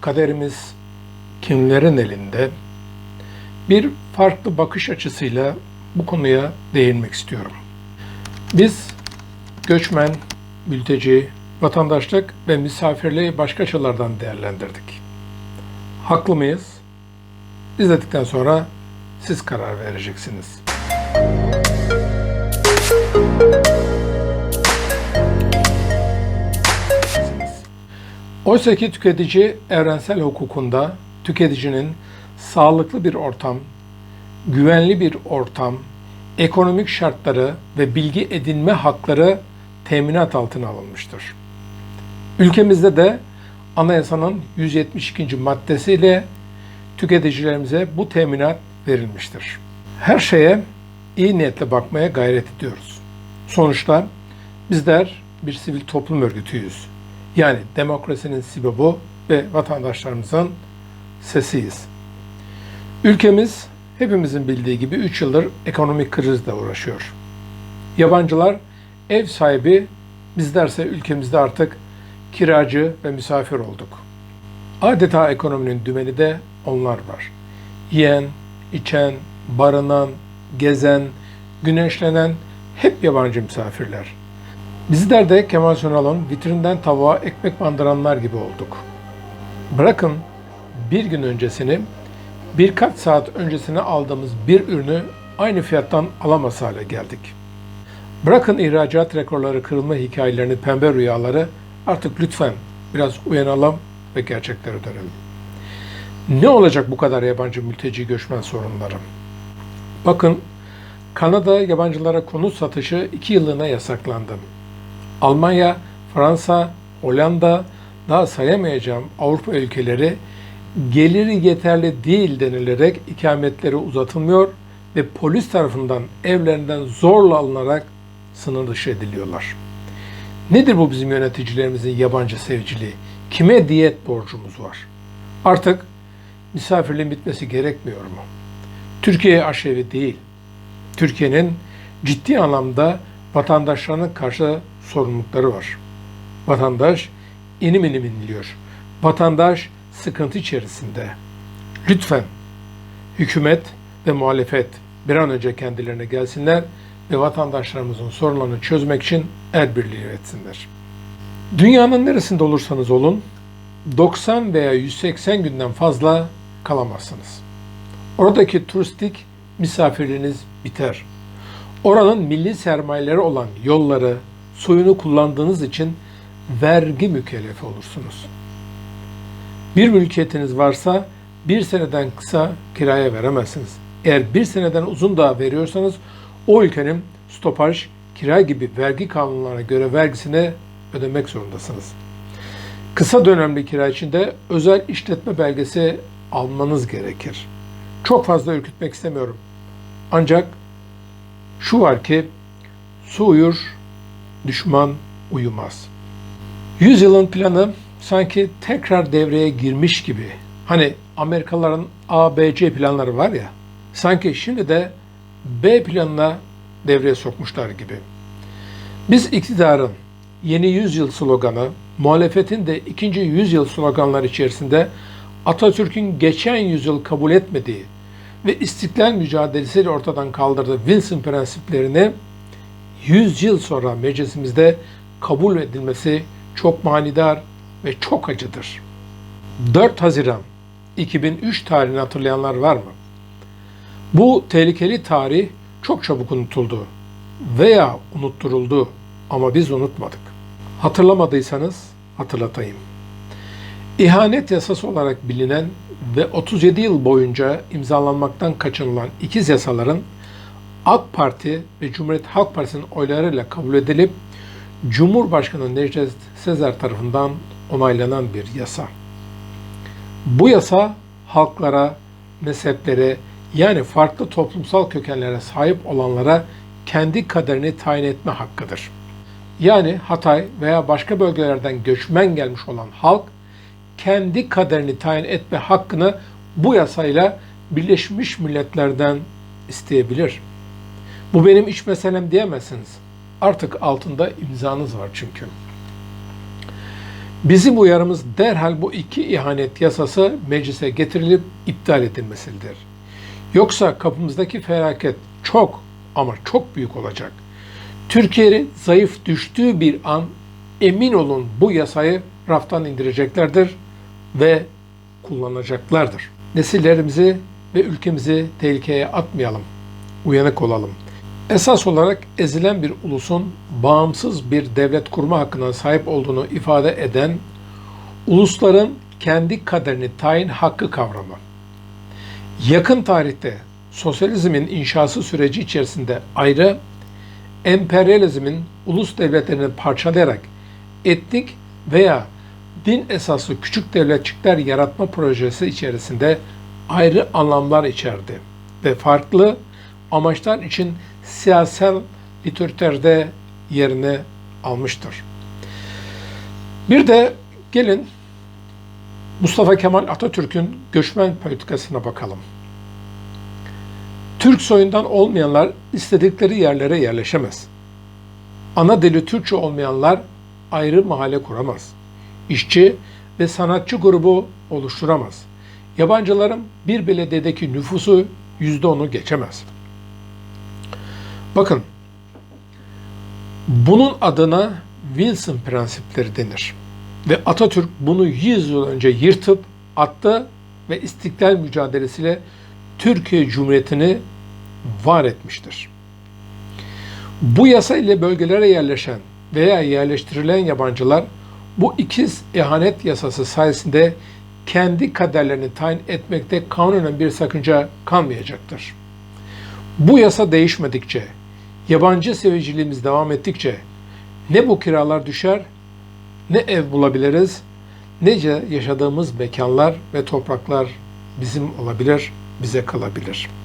Kaderimiz kimlerin elinde? Bir farklı bakış açısıyla bu konuya değinmek istiyorum. Biz göçmen, mülteci, vatandaşlık ve misafirliği başka açılardan değerlendirdik. Haklı mıyız? İzledikten sonra siz karar vereceksiniz. Oysa ki tüketici evrensel hukukunda tüketicinin sağlıklı bir ortam, güvenli bir ortam, ekonomik şartları ve bilgi edinme hakları teminat altına alınmıştır. Ülkemizde de anayasanın 172. maddesiyle tüketicilerimize bu teminat verilmiştir. Her şeye iyi niyetle bakmaya gayret ediyoruz. Sonuçta bizler bir sivil toplum örgütüyüz. Yani demokrasinin sibobu ve vatandaşlarımızın sesiyiz. Ülkemiz hepimizin bildiği gibi 3 yıldır ekonomik krizle uğraşıyor. Yabancılar ev sahibi, bizlerse ülkemizde artık kiracı ve misafir olduk. Adeta ekonominin dümeni de onlar var. Yiyen, içen, barınan, gezen, güneşlenen hep yabancı misafirler. Bizler de Kemal Sunal'ın vitrinden tavuğa ekmek bandıranlar gibi olduk. Bırakın bir gün öncesini, birkaç saat öncesine aldığımız bir ürünü aynı fiyattan alamaz hale geldik. Bırakın ihracat rekorları kırılma hikayelerini, pembe rüyaları artık lütfen biraz uyanalım ve gerçeklere dönelim. Ne olacak bu kadar yabancı mülteci göçmen sorunları? Bakın Kanada yabancılara konut satışı iki yıllığına yasaklandı. Almanya, Fransa, Hollanda, daha sayamayacağım Avrupa ülkeleri geliri yeterli değil denilerek ikametleri uzatılmıyor ve polis tarafından evlerinden zorla alınarak sınır dışı ediliyorlar. Nedir bu bizim yöneticilerimizin yabancı sevciliği? Kime diyet borcumuz var? Artık misafirliğin bitmesi gerekmiyor mu? Türkiye aşevi değil. Türkiye'nin ciddi anlamda vatandaşlarına karşı sorumlulukları var. Vatandaş inim inim inliyor. Vatandaş sıkıntı içerisinde. Lütfen hükümet ve muhalefet bir an önce kendilerine gelsinler ve vatandaşlarımızın sorunlarını çözmek için el birliği etsinler. Dünyanın neresinde olursanız olun 90 veya 180 günden fazla kalamazsınız. Oradaki turistik misafirliğiniz biter. Oranın milli sermayeleri olan yolları, suyunu kullandığınız için vergi mükellefi olursunuz. Bir mülkiyetiniz varsa bir seneden kısa kiraya veremezsiniz. Eğer bir seneden uzun daha veriyorsanız o ülkenin stopaj, kira gibi vergi kanunlarına göre vergisini ödemek zorundasınız. Kısa dönemli kira için de özel işletme belgesi almanız gerekir. Çok fazla ürkütmek istemiyorum. Ancak şu var ki su uyur, düşman uyumaz. Yüzyılın planı sanki tekrar devreye girmiş gibi. Hani Amerikalıların A, B, C planları var ya, sanki şimdi de B planına devreye sokmuşlar gibi. Biz iktidarın yeni yüzyıl sloganı, muhalefetin de ikinci yüzyıl sloganları içerisinde Atatürk'ün geçen yüzyıl kabul etmediği ve istiklal mücadelesiyle ortadan kaldırdığı Wilson prensiplerini 100 yıl sonra meclisimizde kabul edilmesi çok manidar ve çok acıdır. 4 Haziran 2003 tarihini hatırlayanlar var mı? Bu tehlikeli tarih çok çabuk unutuldu veya unutturuldu ama biz unutmadık. Hatırlamadıysanız hatırlatayım. İhanet yasası olarak bilinen ve 37 yıl boyunca imzalanmaktan kaçınılan ikiz yasaların AK Parti ve Cumhuriyet Halk Partisi'nin oylarıyla kabul edilip Cumhurbaşkanı Necdet Sezer tarafından onaylanan bir yasa. Bu yasa halklara, mezheplere yani farklı toplumsal kökenlere sahip olanlara kendi kaderini tayin etme hakkıdır. Yani Hatay veya başka bölgelerden göçmen gelmiş olan halk kendi kaderini tayin etme hakkını bu yasayla Birleşmiş Milletler'den isteyebilir. Bu benim iç meselem diyemezsiniz. Artık altında imzanız var çünkü. Bizim uyarımız derhal bu iki ihanet yasası meclise getirilip iptal edilmesidir. Yoksa kapımızdaki felaket çok ama çok büyük olacak. Türkiye'nin zayıf düştüğü bir an emin olun bu yasayı raftan indireceklerdir ve kullanacaklardır. Nesillerimizi ve ülkemizi tehlikeye atmayalım. Uyanık olalım. Esas olarak ezilen bir ulusun bağımsız bir devlet kurma hakkına sahip olduğunu ifade eden ulusların kendi kaderini tayin hakkı kavramı. Yakın tarihte sosyalizmin inşası süreci içerisinde ayrı, emperyalizmin ulus devletlerini parçalayarak etnik veya din esaslı küçük devletçikler yaratma projesi içerisinde ayrı anlamlar içerdi ve farklı amaçlar için siyasal literatürde yerini almıştır. Bir de gelin Mustafa Kemal Atatürk'ün göçmen politikasına bakalım. Türk soyundan olmayanlar istedikleri yerlere yerleşemez. Ana dili Türkçe olmayanlar ayrı mahalle kuramaz. İşçi ve sanatçı grubu oluşturamaz. Yabancıların bir belediyedeki nüfusu %10'u geçemez. Bakın, bunun adına Wilson prensipleri denir. Ve Atatürk bunu 100 yıl önce yırtıp attı ve istiklal mücadelesiyle Türkiye Cumhuriyeti'ni var etmiştir. Bu yasa ile bölgelere yerleşen veya yerleştirilen yabancılar bu ikiz ihanet yasası sayesinde kendi kaderlerini tayin etmekte kanunen bir sakınca kalmayacaktır. Bu yasa değişmedikçe, yabancı seviciliğimiz devam ettikçe ne bu kiralar düşer, ne ev bulabiliriz, nece yaşadığımız mekanlar ve topraklar bizim olabilir, bize kalabilir.''